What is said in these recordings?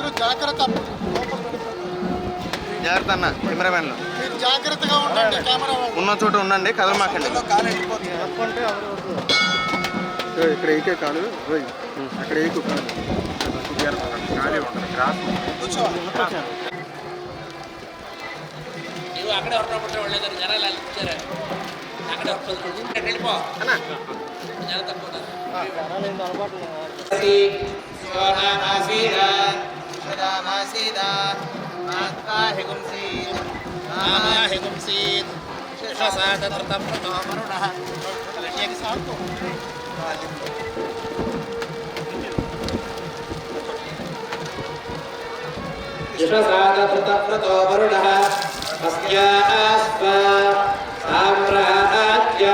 అందరూ జాగ్రత్త. జాగ్రత్త అన్న మీరు జాగ్రత్తగా ఉండండి ఉన్న చోట ఉండండి కదలమాకండి ఇక్కడ ఏకే కాదు అక్కడ ఏకు కాదు ఖాళీ ఉంటుంది జనాలు వెళ్ళిపో. తక్కువ विश्वसागतृतव्रतो वरुणः अस्यास्वा साम्राज्यागसक्रतुः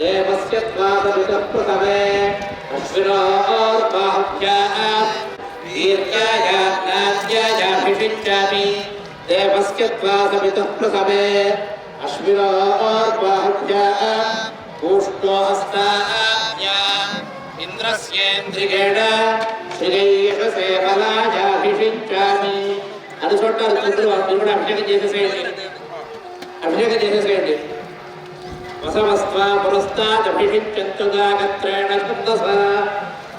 देवस्य त्वादमितः प्रथमे अश्विनोर्बाहुभ्याः दीर्घाय नाद्यायाभिषिञ्चामि देवस्य त्वादमितः प्रथमे अश्विनोर्बाहुभ्याः पूष्णो हस्ताभ्या ఇంద్రస్యేంద్రిగేణ శ్రీశేఫలాయాభిషించామి అది చూడాలి చంద్రుడు మీరు కూడా అభిషేకం చేసేసేయండి అభిషేకం చేసేసేయండి వసవస్వా పురస్తాదభిషించంతుదాగత్రేణ ఛందస రుద్రాస్త్వా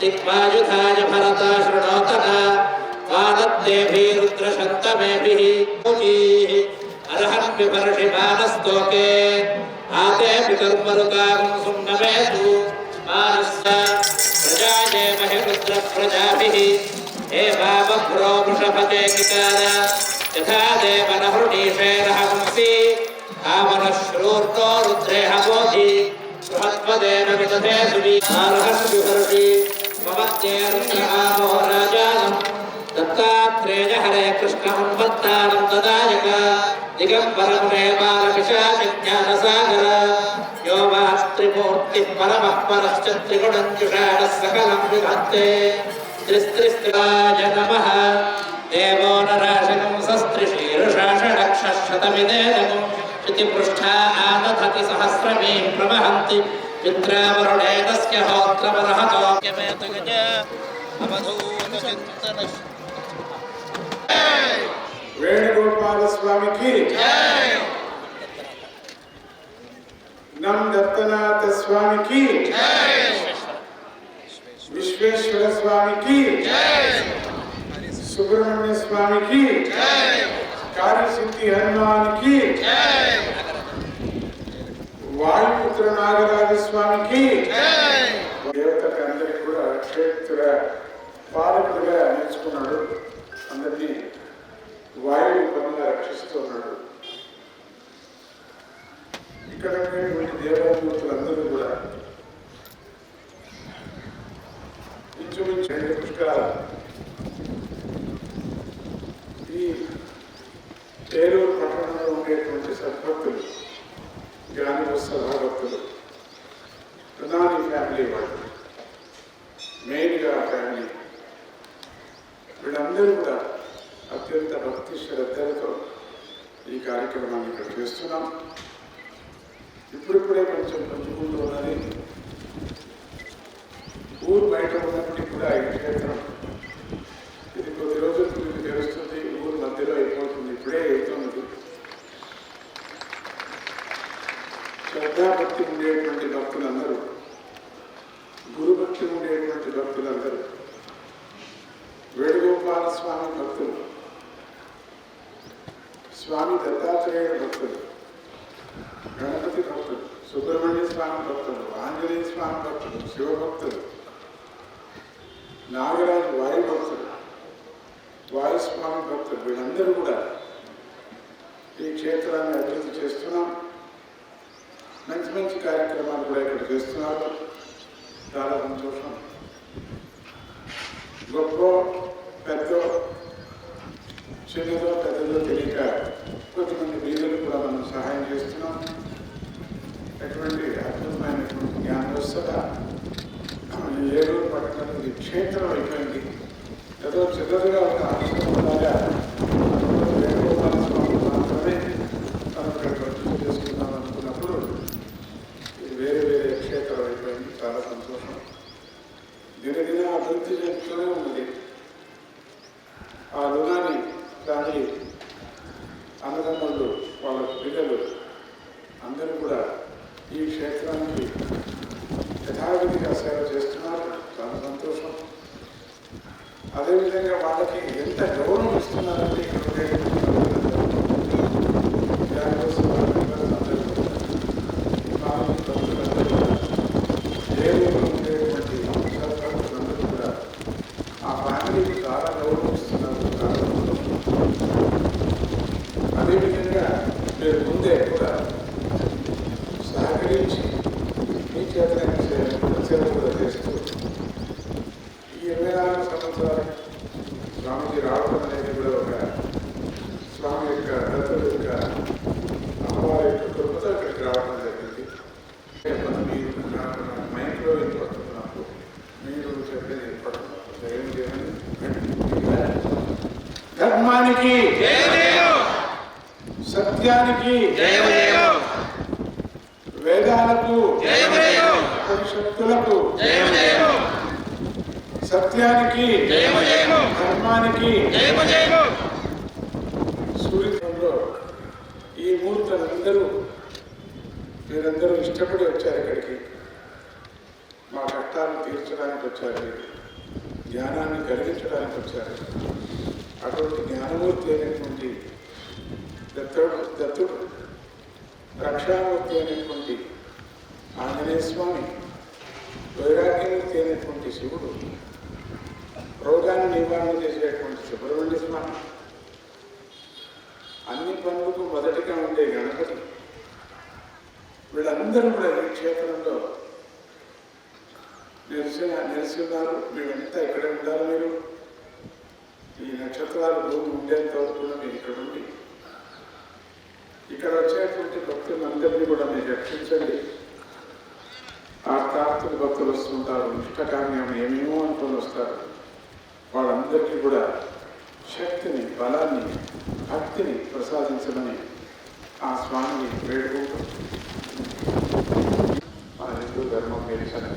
दिक्पायुधाय भरता शृणोतः वादत्तेभिः रुद्रशन्तमेभिः मुनीः अरहन्विपर्षिमानस्तोके आते पितुर्मरुकां सुन्नमेतु मानस्य प्रजाये महिरुद्रप्रजाभिः। हे वामभ्रो वृषभते किकार यथा देवनहृणीषेरहंसि आवनश्रूर्तो रुद्रे हवोधि बृहत्पदेन विदधे सुरी आरहन्विवर्ष జ్ఞానోరాజానం దత్తాత్రేయ హరే కృష్ణ ఉన్మత్తానం దదాయక దిగంబరం రే బాలవిశాఖ జ్ఞానసాగర యో వాస్త్రిమూర్తి పరమః పరశ్చ త్రిగుణం జుషాణ సకలం విభక్తే త్రిస్త్రిస్త్రాయ ప్రవహంతి पितृवरुणेतस्य होत्रपदः चोक्यमेतुगज अवधूतचिन्तन वेणुगोपालस्वामिकी नम दत्तनाथ स्वामी की विश्वेश्वर स्वामी की सुब्रमण्य स्वामी की कार्यसिद्धि हनुमान की वाल्मीकि వాయుపుత్ర నాగరాజ స్వామికి. దేవతకి అందరికి కూడా క్షేత్ర పాలకుడిగా నేర్చుకున్నాడు అందరినీ వాయు రూపంగా రక్షిస్తున్నాడు ఇక్కడ ఉండేటువంటి దేవమూర్తులందరూ కూడా ఇంచుమించు రెండు పుష్కరాలు ఈ ఏలూరు పట్టణంలో ఉండేటువంటి సద్భక్తులు జ్ఞానోత్సవ భక్తులు ప్రధాని ఫ్యామిలీ వాళ్ళు. మెయిన్గా ఫ్యామిలీ. వీళ్ళందరూ కూడా అత్యంత భక్తి శ్రద్ధలతో ఈ కార్యక్రమాన్ని ఇక్కడ చేస్తున్నాం. ఇప్పుడిప్పుడే కొంచెం పుంజుకుంటూ ఉన్నది ఊరు బయట ఉన్నప్పటికీ కూడా ఈ క్షేత్రం ఇది కొద్ది రోజులు మీకు తెలుస్తుంది. ఊరు మధ్యలో అయిపోతుంది. ఇప్పుడే అవుతున్నది శ్రద్ధాభక్తి ఉండేటువంటి భక్తులందరూ గురుభక్తి ఉండేటువంటి భక్తులందరూ వేణుగోపాల స్వామి భక్తులు స్వామి దత్తాత్రేయ భక్తులు గణపతి భక్తులు సుబ్రహ్మణ్య స్వామి భక్తులు ఆంజనేయ స్వామి భక్తులు శివభక్తులు నాగరాజు వాయు భక్తులు వాయుస్వామి భక్తులు వీళ్ళందరూ కూడా ఈ క్షేత్రాన్ని అభివృద్ధి చేస్తున్నాం. మంచి మంచి కార్యక్రమాలు కూడా ఇక్కడ చేస్తున్నారు. చాలా సంతోషం. గొప్ప పెద్ద చిన్నదో పెద్దదో తెలియక కొంతమంది వీరులు కూడా మనం సహాయం చేస్తున్నాం. అటువంటి అద్భుతమైనటువంటి జ్ఞానవస్థ ఈ ఏలూరు పట్టణం క్షేత్రం అయిపోయింది ఏదో చిన్నదిగా ఒక ఆశ్రమంలాగా వేణుగోపాల స్వామి మాత్రమే మనం ఇక్కడ ప్రతిష్ఠ చేసుకుందాం అనుకున్నప్పుడు ఇది వేరే వేరే క్షేత్రం అయిపోయింది చాలా సంతోషం దినదిన అభివృద్ధి చెందుతూనే ఉన్నది. ఆ రుణాన్ని దాని అన్నదమ్ములు వాళ్ళ పిల్లలు అందరూ కూడా ఈ క్షేత్రానికి యథావిధిగా సేవ చేస్తున్నారు. చాలా సంతోషం. అదేవిధంగా వాళ్ళకి ఎంత గౌరవం ఇస్తున్నారంటే ఇక్కడ ఉండేటువంటి దానికోసం వాళ్ళందరూ మామూలు భక్తులందరూ కూడా ఏ ఊరిలో ఉండేటువంటి సత్ప్రభులందరూ కూడా ఆ ఫ్యామిలీకి చాలా గౌరవం ఇస్తున్నారు చాలా సంతోషం అదేవిధంగా మీరు ముందే కూడా సహకరించి మీ చేతనైన సేవ సేవ కూడా చేస్తూ ఈ ఇరవై నాలుగు సంవత్సరాలు స్వామిజీ రావడం అనేది కూడా ఒక స్వామి యొక్క దత్తుల యొక్క అమ్మవారి యొక్క కృపతో ఇక్కడికి రావడం జరిగింది. మీరు మైండ్లో వెళ్ళిపోతుంది నాకు మీరు చెప్పేది ధర్మానికి సత్యానికి వేదాలకు ఉపనిషత్తులకు సత్యానికి ధర్మానికి సూర్యంలో ఈ మూర్తులందరూ మీరందరూ ఇష్టపడి వచ్చారు ఇక్కడికి. మా కష్టాలను తీర్చడానికి వచ్చారు. జ్ఞానాన్ని కలిగించడానికి వచ్చారు. అటువంటి జ్ఞానమూర్తి అయినటువంటి దత్తుడు దత్తుడు రక్షామూర్తి అయినటువంటి ఆంజనేయ స్వామి వైరాగ్యమూర్తి అయినటువంటి శివుడు రోగాన్ని నివారణ చేసేటువంటి సుబ్రహ్మణ్య స్వామి. అన్ని పనులకు మొదటిగా ఉండే గణపతి. వీళ్ళందరూ కూడా ఈ క్షేత్రంలో నిలిచి నిరసిన్నారు మేమంతా ఇక్కడే ఉండాలి మీరు. ఈ నక్షత్రాలు భూమి ఉండేంత వరకు కూడా మీరు ఇక్కడ ఉండి ఇక్కడ వచ్చేటువంటి భక్తులందరినీ కూడా మీరు రక్షించండి. ఆ కార్తీక భక్తులు వస్తుంటారు. ఇష్టకామ్యం ఏమేమో అనుకుని వస్తారు. వాళ్ళందరికీ కూడా శక్తిని బలాన్ని భక్తిని ప్రసాదించమని ఆ స్వామిని వేడుకుంటూ మన హిందూ ధర్మం గెలిచని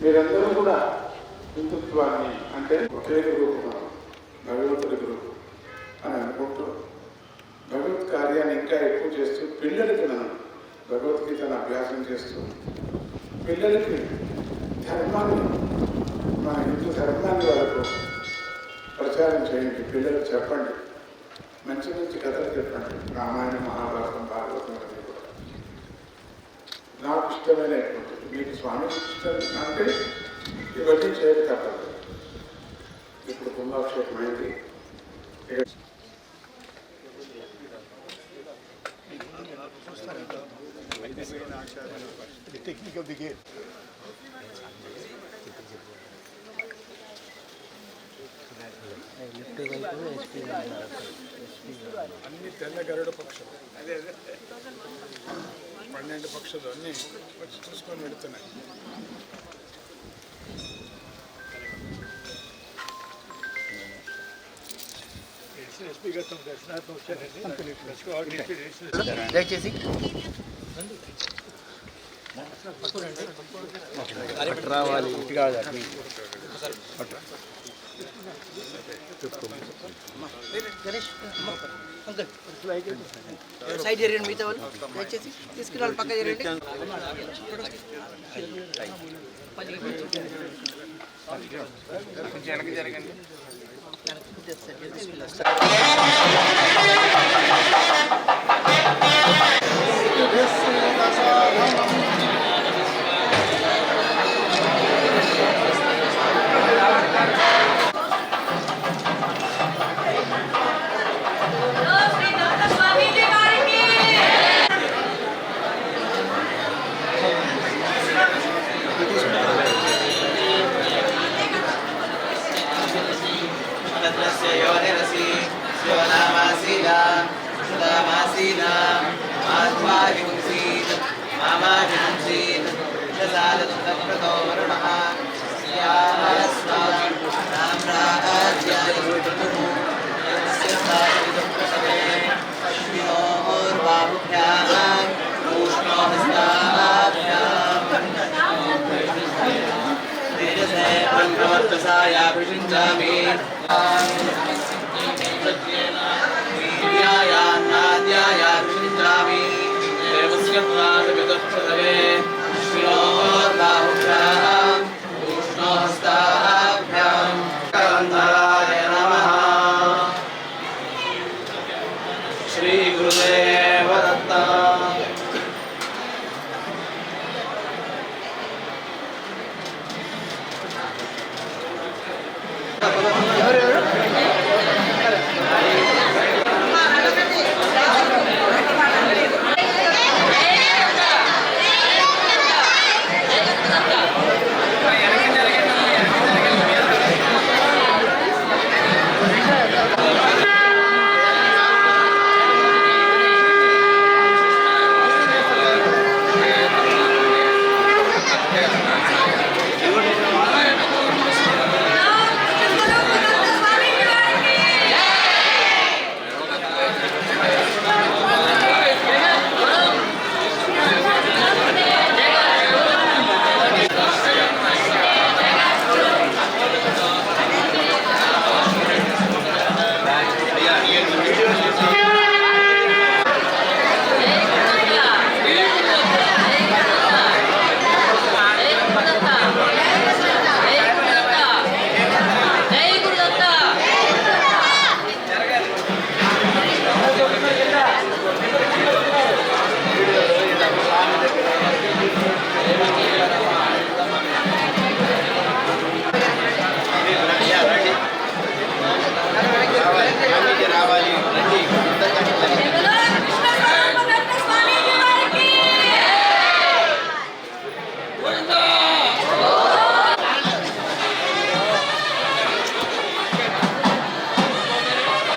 మీరందరూ కూడా హిందుత్వాన్ని అంటే ఒకే గురువు భగవంతుడి గురువు అని అనుకుంటూ భగవత్ కార్యాన్ని ఇంకా ఎక్కువ చేస్తూ పిల్లలకి మనం భగవద్గీతను అభ్యాసం చేస్తూ పిల్లలకి ధర్మాన్ని మన హిందూ ధర్మాన్ని వాళ్ళకు ప్రచారం చేయండి పిల్లలు చెప్పండి మంచి మంచి కథలు చెప్పండి. రామాయణ మహాభారతం భాగవతం అన్నీ కూడా. నాకు ఇష్టమైనటువంటి మీకు స్వామి ఇష్టం అంటే ఇవన్నీ చేయక తప్పదు. ఇప్పుడు కుంభాభిషేకం అయింది. ఇక The technique of the game. అన్ని తెల్ల గరుడ పక్షులు. పన్నెండు పక్షులు అన్నీ వచ్చి చూసుకొని వెళుతున్నాయి. దయచేసి. రావాలి. ఇటు కాదు అటు సైడ్ జరిగిన మిగతా వాళ్ళు దయచేసి తీసుకురావాలి పక్క జరగండి వెనక్కి జరగండి శ్రీ బ్రహ్మవర్చసాయాభిషించామి వీర్యాయాన్నాద్యాయాభిషించామి